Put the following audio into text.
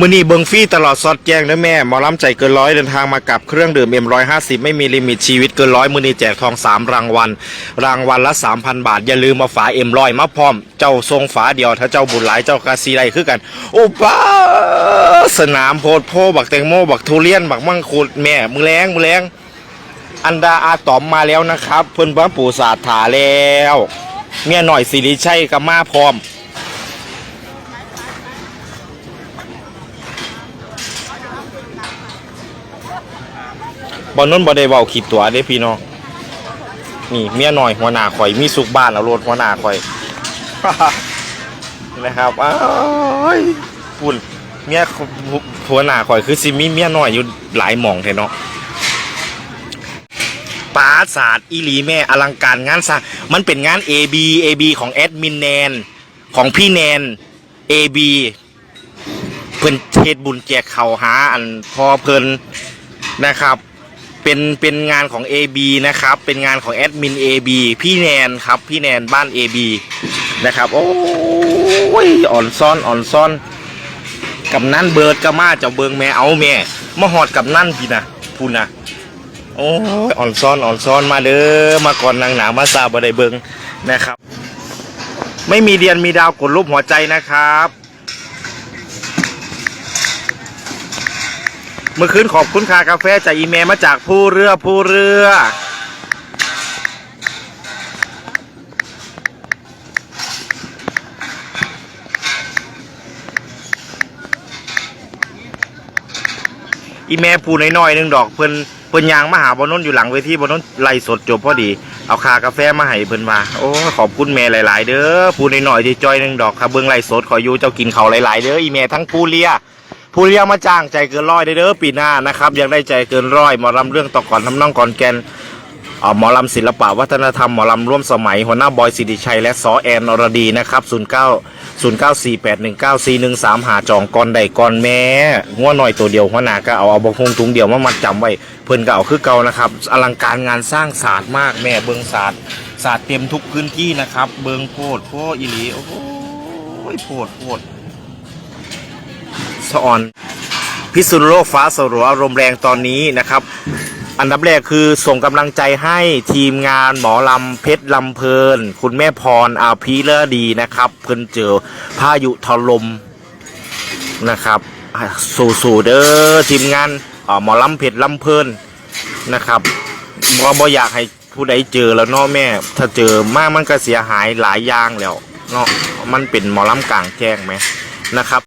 มือนี้เบิงฟรี่ตลอดซอดแจ้งนะแม่หมอลำใจเกินร้อยเดินทางมากับเครื่องดื่มเอ็มร้อยห้าสิบไม่มีลิมิตชีวิตเกินร้อยมือนี้แจกทองสามรางวัล รางวัลละสามพันบาท อย่าลืมมาฝาเอ็มร้อยมาพร้อม เจ้าทรงฝาเดียวถ้าเจ้าบุญหลายเจ้ากาซีไรคือกัน โอ้ป้าสนามโพดโพบักแตงโมบักทุเรียนบักมังคุดแม่มือแรงมือแรงอันดาอาตอมมาแล้วนะครับ เพิ่นบ้านปู่ศาสถาแล้ว เมียหน่อยสิริชัยกับมาพร้อม บอลน้นบอได้เบาขีดตัวเด้พี่น้องนี่เมียหน่อยหัวหน้าข่อยมีสุกบ้านแล้วรถหัวหน้าข่อยนะครับอ้ายปุ่นเมียหัวหน้าข่อยคือซิมีเมียหน้อยอยู่หลายหม่องแท้เนาะปราศาสตร์อีหลีแม่อลังการงานสร้างมันเป็นงาน AB AB ของแอดมินแนนของพี่แนน AB เพิ่นเทศบุญแจกเขาหาอันพอเพิ่น นะครับเป็นเป็นงานของ AB นะครับเป็นงานของแอดมิน AB พี่แนนครับพี่แนนบ้าน AB นะครับโอ้ยอ่อนซ่อนอ่อนซ่อนกับนั่นเบิร์ดก็มาเจ้าเบิงแม่เอาแม่มาหอดกับนั่นพี่นะพูนนะโอ้ยอ่อนซ่อนอ่อนซ่อนมาเด้อมาก่อนนางหนามาซาบ่ไดเบิงนะครับ ไม่มีเดียนมีดาวกดรูปหัวใจนะครับ เมื่อคืนขอบคุณคากาแฟจากอีเมลมาจากผู้เรือผู้เรือ อีเมลผู้น้อยๆหนึ่งดอกเพิ่นเพิ่นยางมาหาบอนนท์อยู่หลังเวทีบอนนท์ไล่สดจบพอดี เอาคากาแฟมาให้เพิ่นมาโอ้ขอบคุณแม่หลาย ๆ เด้อผู้น้อยๆที่จอยหนึ่งดอกครับเบิ่งไล่สดขออยู่เจ้ากินเขาหลาย ๆ เด้ออีเมลทั้งผู้เลีย ผู้เลี้ยงมาจ้างใจเกินร้อยได้เด้อปีหน้านะครับยังได้ใจเกินร้อยหมอลำเรื่องต่อก่อนทำน้องก่อนแกนหมอลำศิลปะวัฒนธรรมหมอลำร่วมสมัยหัวหน้าบอยสิริชัยและซอแอนอรดีนะครับ 09 0 9 4 8 1 9 4 1 3 หาจองก่อนใดก่อนแม่งัวหน่อยตัวเดียวหัวหน้าก็เอาเอาบกฮงถุงเดียวมามัดจำไว้ เพิ่นก็เอาคือเก่านะครับ อลังการงานสร้างศาสตร์มากแม่เบิงศาสตร์ศาสตร์เต็มทุกพื้นที่นะครับ เบิงโพดโพอีหลีโอ้โหโพดโพด ออนพิษณุโลกฟ้าสรัวอารมณ์แรงตอนนี้นะครับ อันดับแรกคือส่งกำลังใจให้ทีมงานหมอลำเพชรลำเพลิน คุณแม่พรอาภีเลอดีนะครับ เพิ่นเจอพายุถล่มนะครับอ่สู่ๆเด้อทีมงานหมอลำเพชรลำเพลินนะครับบ่บ่อยากให้ผู้ใดเจอแล้วเนาะแม่ ถ้าเจอมากมันก็เสียหายหลายอย่างแล้วเนาะมันเป็นหมอลำกลางแจ้งไหมนะครับ